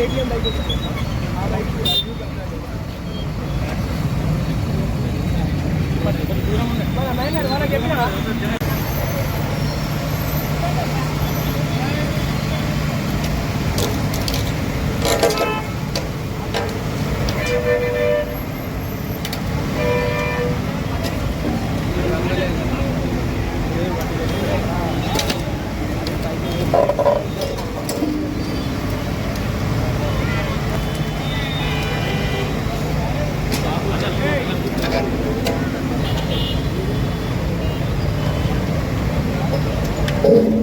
KTM bike వచ్చింది. ఆ bike మన మైనర్ వాళ్ళకి చెప్పినా మనం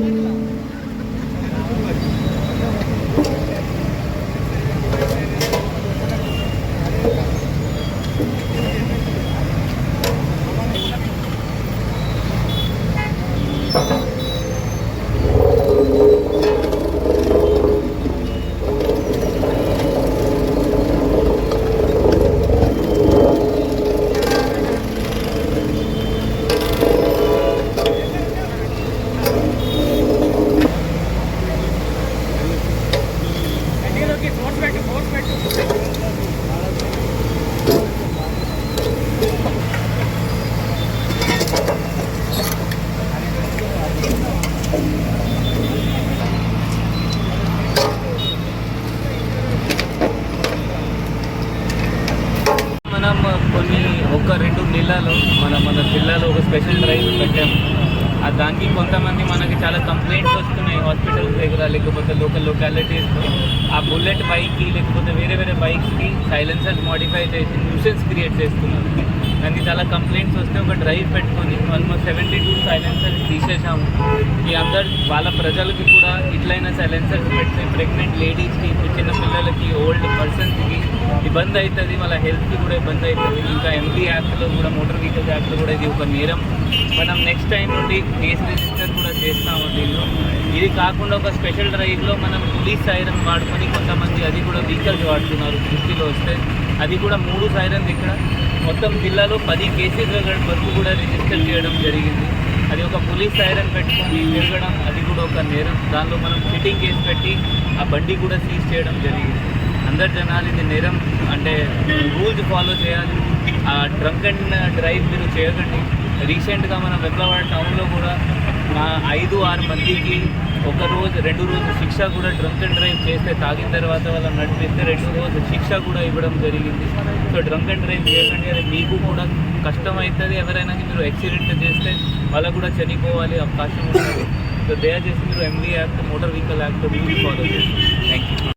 కొన్ని ఒక రెండు నెలలు మన మన జిల్లాలో ఒక స్పెషల్ డ్రైవ్ పెట్టాము ఆ దానికి కొంతమంది మనకి చాలా కంప్లైంట్స్ వస్తున్నాయి హాస్పిటల్స్ దగ్గర లేకపోతే లోకల్ లొకాలిటీస్లో ఆ బుల్లెట్ బైక్కి లేకపోతే వేరే వేరే బైక్స్కి సైలెన్సర్స్ మోడిఫై చేసి న్యూసెన్స్ క్రియేట్ చేస్తున్నారు. దానికి చాలా కంప్లైంట్స్ వస్తే ఒక డ్రైవ్ పెట్టుకొని ఆల్మోస్ట్ సెవెంటీ టూ సైలెన్సర్స్ తీసేసాము ఈ అందరు వాళ్ళ ప్రజలకి కూడా ఇట్లైన సైలెన్సర్స్ పెడితే ప్రెగ్నెంట్ లేడీస్కి చిన్న పిల్లలకి ఓల్డ్ పర్సన్స్కి ఇబ్బంది అవుతుంది వాళ్ళ హెల్త్కి కూడా ఇబ్బంది అవుతుంది ఇంకా ఎంపీ యాక్ట్లో కూడా మోటార్ వెహికల్స్ యాక్ట్లో కూడా ఇది ఒక నేరం. మనం నెక్స్ట్ టైం నుండి కేసు రిజిస్టర్ కూడా చేస్తాము దీనిలో. ఇది కాకుండా ఒక స్పెషల్ డ్రైవ్లో మనం పోలీస్ సైరన్ వాడుకొని కొంతమంది అది కూడా వెహికల్స్ వాడుతున్నారు. దృష్టిలో వస్తే అది కూడా మూడు సైరన్స్ ఇక్కడ. మొత్తం జిల్లాలో పది కేసెస్ వరకు కూడా రిజిస్టర్ చేయడం జరిగింది. అది ఒక పోలీస్ సైరన్ పెట్టుకొని తిరగడం అది కూడా ఒక నేరం. దానిలో మనం సిట్టింగ్ కేసు పెట్టి ఆ బండి కూడా సీజ్ చేయడం జరిగింది. అందరు జనాలు ఇది నేరం. అంటే రూల్స్ ఫాలో చేయాలి. ఆ డ్రంక్ అండ్ డ్రైవ్ మీరు చేయకండి. రీసెంట్గా మన వెబ్లవాడ టౌన్లో కూడా మా ఐదు ఆరు మందికి ఒక రోజు రెండు రోజు శిక్ష కూడా డ్రంక్ అండ్ డ్రైవ్ చేస్తే తాగిన తర్వాత వాళ్ళని నడిపిస్తే రెండు రోజు శిక్ష కూడా ఇవ్వడం జరిగింది. సో డ్రంక్ అండ్ డ్రైవ్ చేయకండి అది మీకు కూడా కష్టం అవుతుంది ఎవరైనా మీరు యాక్సిడెంట్ చేస్తే వాళ్ళకు కూడా చనిపోవాలి అవకాశం ఉంటుంది. సో దయచేసి మీరు MV act motor vehicle act follow చేయండి. Thank you